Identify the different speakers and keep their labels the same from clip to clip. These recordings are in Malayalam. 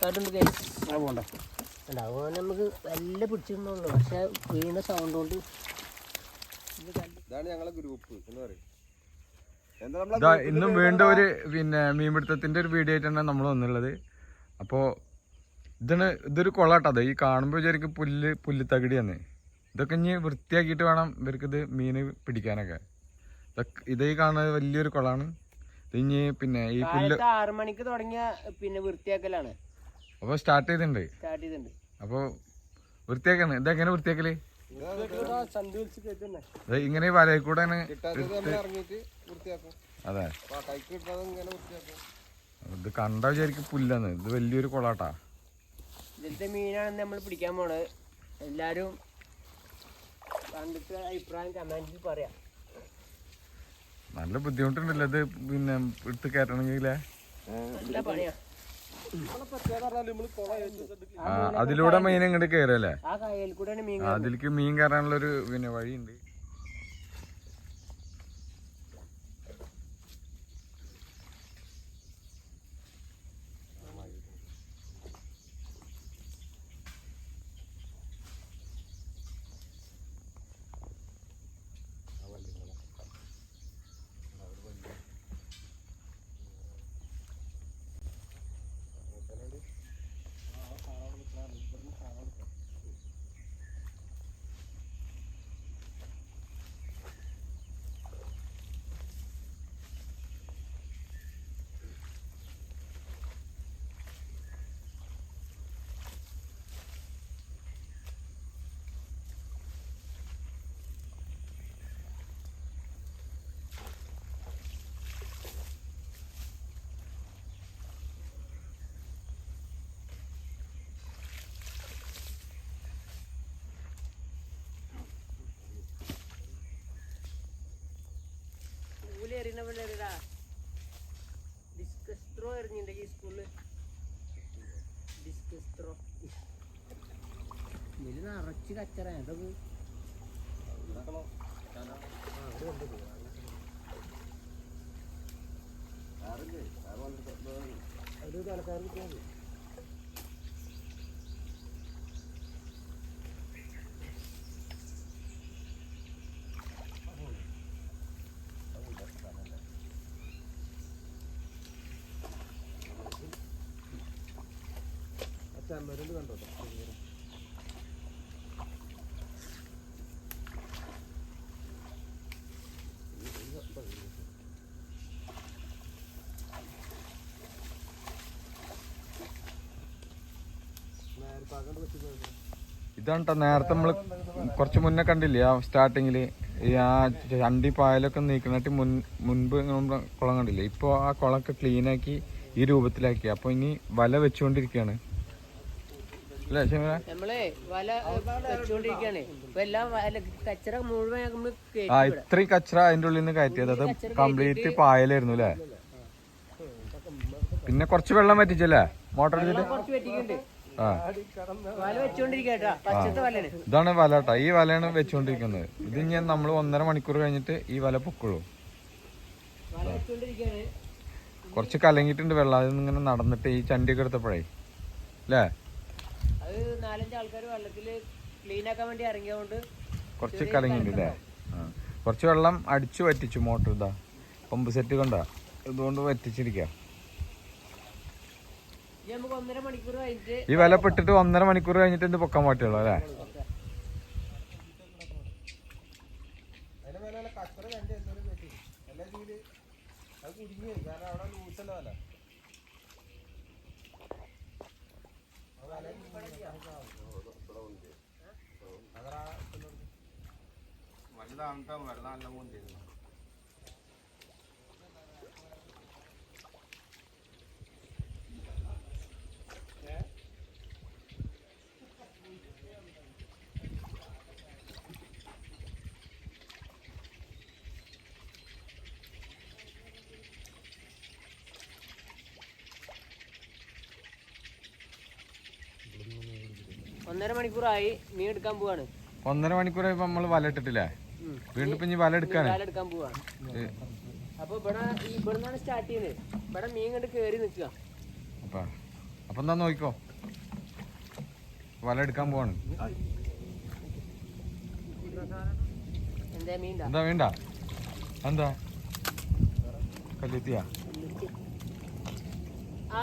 Speaker 1: കാട്ടുണ്ട്
Speaker 2: ആ പോണ്ട.
Speaker 1: ഉണ്ടാവുക നമുക്ക് നല്ല പിടിച്ചിട്ടുള്ളൂ പക്ഷെ വീണ സൗണ്ട് കൊണ്ട്
Speaker 3: ഇതാണ് ഞങ്ങളെ ഗ്രൂപ്പ് എന്ന് പറയും.
Speaker 4: ഇന്നും വീണ്ടും ഒരു പിന്നെ മീൻപിടുത്തത്തിന്റെ ഒരു വീഡിയോ ആയിട്ടാണ് നമ്മൾ വന്നുള്ളത് അപ്പോൾ ഇതാണ് ഇതൊരു കൊള്ളാട്ടത് ഈ കാണുമ്പോൾ വിചാരിക്കും പുല്ല് പുല്ല് തകിടിയാന്ന്. ഇതൊക്കെ ഇനി വൃത്തിയാക്കിയിട്ട് വേണം ഇവർക്ക് ഇത് മീന് പിടിക്കാനൊക്കെ. ഇതൊക്കെ ഇത് കാണുന്നത് വലിയൊരു കൊളാണ്. ഇത് ഇനി പിന്നെ ഈ പുല്ല്
Speaker 1: ആറുമണിക്ക് മണിക്ക് തുടങ്ങിയ പിന്നെ വൃത്തിയാക്കലാണ്.
Speaker 4: അപ്പോൾ സ്റ്റാർട്ട് ചെയ്തിട്ടുണ്ട്.
Speaker 1: സ്റ്റാർട്ട് ചെയ്തിട്ടുണ്ട്.
Speaker 4: അപ്പോൾ വൃത്തിയാക്കാണ്. ഇതെങ്ങനെ വൃത്തിയാക്കൽ? ഇങ്ങനെ
Speaker 3: വലയിക്കൂടെ
Speaker 4: അതെ.
Speaker 3: അപ്പൊ ആ ഇങ്ങനെ വൃത്തിയാക്കും.
Speaker 4: ഇത് കണ്ട വിചാരിക്കും പുല്ലാന്ന്. ഇത് വലിയൊരു കൊളാട്ടാ.
Speaker 1: ഇതിന്റെ മീനാണ് നമ്മൾ പിടിക്കാൻ പോണത്. എല്ലാരും കണ്ടിട്ട് അഭിപ്രായം കമാൻഡിൽ പറയാം.
Speaker 4: നല്ല ബുദ്ധിമുട്ടുണ്ടല്ലോ ഇത് പിന്നെ എടുത്ത് കയറ്റണമെങ്കിലേ?
Speaker 1: പണിയാ
Speaker 4: അതിലൂടെ മീൻ ഇങ്ങോട്ട് കയറല്ലേ അതിലേക്ക് മീൻ കയറാനുള്ള ഒരു പിന്നെ വഴിയുണ്ട്.
Speaker 1: ഇതിൽ നിറച്ച് കച്ചറ അതൊക്കെ
Speaker 2: പോകും ചെമ്മരുണ്ട് കണ്ടോ നേരത്തെ അങ്ങോട്ട് വെച്ച് പോയത്
Speaker 4: ഇതാണ് നേരത്തെ നമ്മൾ കുറച്ച് മുന്നേ കണ്ടില്ലേ ആ സ്റ്റാർട്ടിങ്ങിൽ ഈ ആ ചണ്ടി പായലൊക്കെ നീക്കണിട്ട് മുൻ മുൻപ് കുളം കണ്ടില്ലേ? ഇപ്പൊ ആ കുളമൊക്കെ ക്ലീനാക്കി ഈ രൂപത്തിലാക്കി. അപ്പൊ ഇനി വല വെച്ചുകൊണ്ടിരിക്കുകയാണ് അല്ലേ
Speaker 1: നമ്മളെ വല വെച്ചുകൊണ്ടിരിക്കുകയാണ് ഇപ്പൊ എല്ലാം കച്ചറ മുഴുവൻ
Speaker 4: ആ. ഇത്രയും കച്ചറ അതിന്റെ ഉള്ളിൽ നിന്ന് കയറ്റിയത്. അത് കംപ്ലീറ്റ് പായലായിരുന്നു അല്ലേ? പിന്നെ കുറച്ച് വെള്ളം പറ്റിച്ചല്ലേ മോട്ടർ
Speaker 1: കുറച്ച്
Speaker 4: ഇതാണ് വല കേട്ടോ ഈ വലയാണ് വെച്ചുകൊണ്ടിരിക്കുന്നത് ഇത് ഞാൻ നമ്മൾ ഒന്നര മണിക്കൂർ കഴിഞ്ഞിട്ട് ഈ വല പൊക്കുള്ളൂ. കുറച്ച് കലങ്ങിയിട്ടുണ്ട് വെള്ളം. അതിൽ ഇങ്ങനെ നടന്നിട്ട് ഈ ചണ്ടിയൊക്കെ എടുത്തപ്പോഴേ. അല്ലേ കുറച്ച് കലങ്ങിയിട്ടുണ്ട് അല്ലേ കുറച്ച് വെള്ളം അടിച്ചു വറ്റിച്ചു മോട്ടർ ഇതാ. പമ്പ് സെറ്റ് കൊണ്ടാ. ഇതുകൊണ്ട് വറ്റിച്ചിരിക്കുക
Speaker 1: ഇനി നമുക്ക് ഒന്നര മണിക്കൂർ കഴിഞ്ഞിട്ട്
Speaker 4: ഈ വല പെട്ടിട്ട് ഒന്നര മണിക്കൂർ കഴിഞ്ഞിട്ട് എന്ത് പൊക്കാൻ പറ്റുള്ളൂ അല്ലേ?
Speaker 3: വെള്ളം വെള്ളം എല്ലാം കണ്ടി എന്തായാലും പറ്റി എല്ലാ ജീവിൽ അത് കുടുങ്ങി കാരണം അവിടെ ലൂസല്ല വല വലുതാണ് വെള്ളം നല്ല കൊണ്ടിരുന്നു
Speaker 1: ഒന്നര മണിക്കൂറായി മീൻ എടുക്കാൻ പോവാണ്.
Speaker 4: ഒന്നര മണിക്കൂർ നമ്മൾ വല ഇട്ടിട്ടില്ലേ? വീണ്ടും ഇപ്പൊ ഇനി വല എടുക്കാണ്
Speaker 1: വല എടുക്കാൻ പോവാണ് അപ്പൊ ഇവിടെ ഇവിടുന്നാണ് സ്റ്റാർട്ട് ചെയ്യുന്നത് ഇവിടെ മീൻ കണ്ട് കേറി നിൽക്കുക.
Speaker 4: അപ്പൊ. എന്താ നോക്കിക്കോ? വല എടുക്കാൻ പോവാണ്.
Speaker 1: എന്താ
Speaker 4: വേണ്ട എന്താ കല്ലെത്തിയാ
Speaker 1: ആ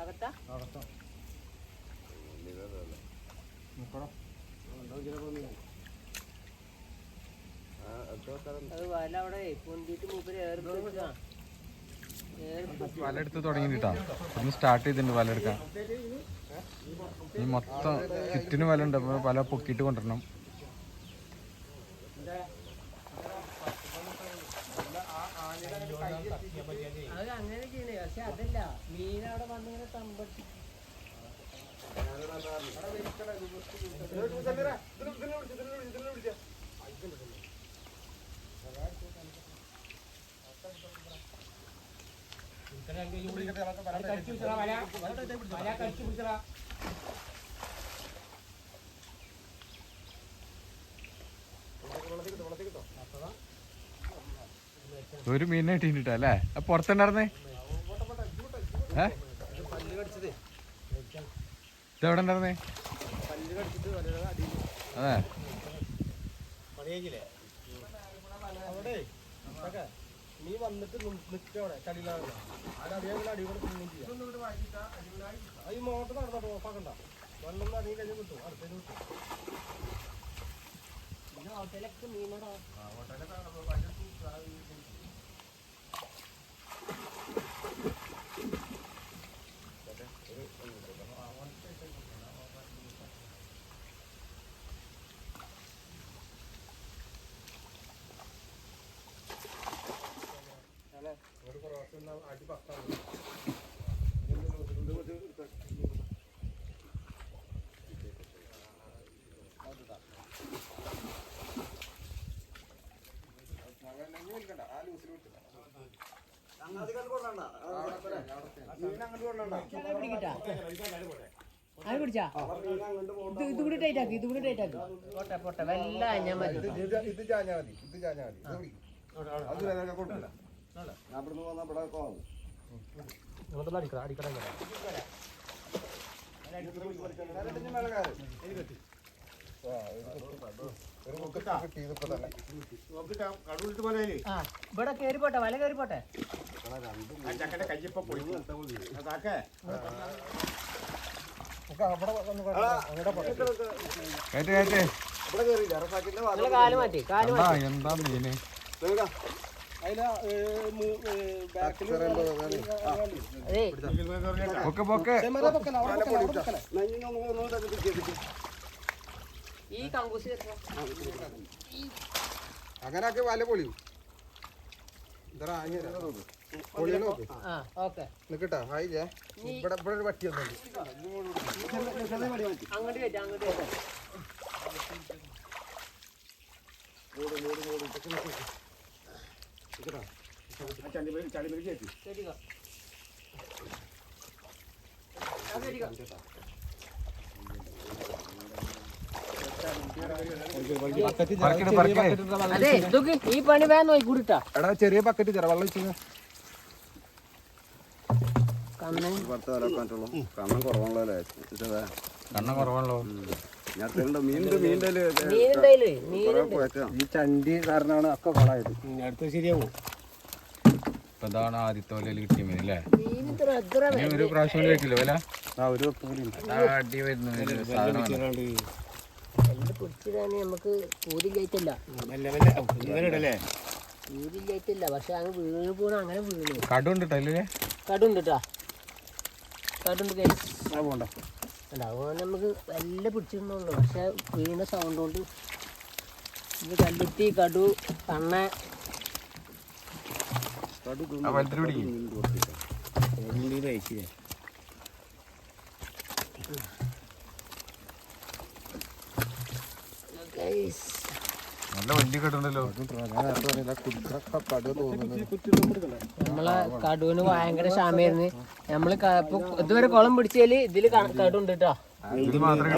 Speaker 1: അകത്താ? അത് വല അവിടെ പൊന്തിട്ട് മൂപ്പര് വെച്ചാ
Speaker 4: വല എടുത്ത് തുടങ്ങിട്ടാ ഒന്ന് സ്റ്റാർട്ട് ചെയ്തിട്ടുണ്ട് വല എടുക്കാൻ. ഈ മൊത്തം ചുറ്റിന് വല ഉണ്ട്. അപ്പൊ വല പൊക്കിയിട്ട് കൊണ്ടുവരണം.
Speaker 1: അത് അങ്ങനെ ചെയ്യണേ. പക്ഷെ അതല്ല മീൻ അവിടെ വന്നിങ്ങനെ
Speaker 4: ഒരു മീനെ കിട്ടിയിട്ടാ അല്ലേ? പുറത്തുണ്ടായിരുന്നേ? ഏ? ഇതെവിടെ ഉണ്ടായിരുന്നേ? അതെ.
Speaker 2: അവിടെ നീ വന്നിട്ട് നിൽക്കവിടെ ചളിയിലാണ് അതിനടിയാകുന്ന അടി കൂടെ തിന്നും ചെയ്യാം? ഈ മോട്ടർ നടന്നോ ഓഫാക്കണ്ട വെള്ളം അടിയിൽ കഴിഞ്ഞ് കിട്ടും. അടുത്തേക്ക് കിട്ടും.
Speaker 1: ഹോട്ടലൊക്കെ മീനടാ
Speaker 2: ഒരു പ്രാവശ്യം എന്നാ അടി പത്താണ്
Speaker 1: പിടിക്കട്ടാ ഇത് കൂടി മതി
Speaker 2: ഇത് ചാഞ്ഞാ മതി ഇത് ചാഞ്ഞാ മതി. അത് കൊടുക്കില്ല ഞാൻ ഇവിടുന്ന് വന്നാ ഇവിടെ ആവും അടിക്കട അടിക്കട
Speaker 1: ഇവിടെ കേറി പോട്ടെ വല കേറി പോട്ടെ.
Speaker 2: നമുക്ക് അവിടെ വന്ന് കിടക്കാം. അങ്ങോട്ട് പോട്ടെ.
Speaker 4: കയറ്റ് കയറ്റ്
Speaker 2: ഇവിടെ കേറിയില്ല റസാക്കിന്റെ വാ-
Speaker 1: നിങ്ങൾ കാൽ മാറ്റി കാൽ
Speaker 4: എന്താ
Speaker 1: മാറ്റി.
Speaker 4: എന്താ മീന്?
Speaker 2: അങ്ങനൊക്കെ വല പൊളിയും.
Speaker 1: ഓക്കെ.
Speaker 2: നിക്കട്ടാ? ആയില്ലേ ഇവിടെ ഇവിടെ ഒരു വട്ടി ഒന്നുണ്ട്
Speaker 1: അങ്ങോട്ട് അതെ ഇതൊക്കെ ഈ പണി വേണോ കൂടിട്ടാ
Speaker 2: എടാ ചെറിയ ബക്കറ്റ് തരാം വെള്ളം വെച്ചു
Speaker 3: കണ്ണം കുറവാണല്ലോ
Speaker 4: കണ്ണം കുറവാണല്ലോ
Speaker 2: ഈ ചണ്ടി കാരണമാണ് ഒക്കെ കൊളായത്. അടുത്ത് ശരിയാവും
Speaker 4: ഇപ്പൊ ഇതാണ് ആദ്യത്തെ വലയിൽ കിട്ടിയ മീൻ അല്ലേ?
Speaker 1: മീൻ ഇത്ര എത്ര
Speaker 4: ഇനി ഒരു പ്രാവശ്യം കൂടി വെക്കില്ല വല?
Speaker 2: ആ ഒരു വെപ്പ് കൂടി ഉണ്ട്.
Speaker 4: അടി വരുന്ന ഒരു സാധനമാണ്.
Speaker 1: കല്ല് പിടിച്ചിടാൻ നമുക്ക് പൂരില്ലായിട്ടില്ല
Speaker 2: മെല്ലെ മെല്ലെ. ഇവരിടല്ലേ
Speaker 1: പൂരില്ലായിട്ടില്ല പക്ഷെ അങ്ങ് വീണ് പോണ അങ്ങനെ വീണു.
Speaker 4: കടുണ്ട്
Speaker 1: കടുണ്ട് കടുണ്ട് കൈ
Speaker 2: പോണ്ട.
Speaker 1: അതുപോലെ നമുക്ക് നല്ല പിടിച്ചിട്ടുള്ളൂ പക്ഷെ വീണ സൗണ്ട് കൊണ്ട് ഇത് കല്ലുത്തി കടു കണ്ണ
Speaker 3: പിടിക്കും. നല്ല വണ്ടി കിട്ടണ്ടല്ലോ
Speaker 1: നമ്മളെ കടുവിന് ഭയങ്കര ക്ഷാമായിരുന്നു നമ്മൾ ഇതുവരെ കുളം പിടിച്ചാൽ ഇതിൽ കടുണ്ട് കേട്ടോ
Speaker 3: മാത്രമേ.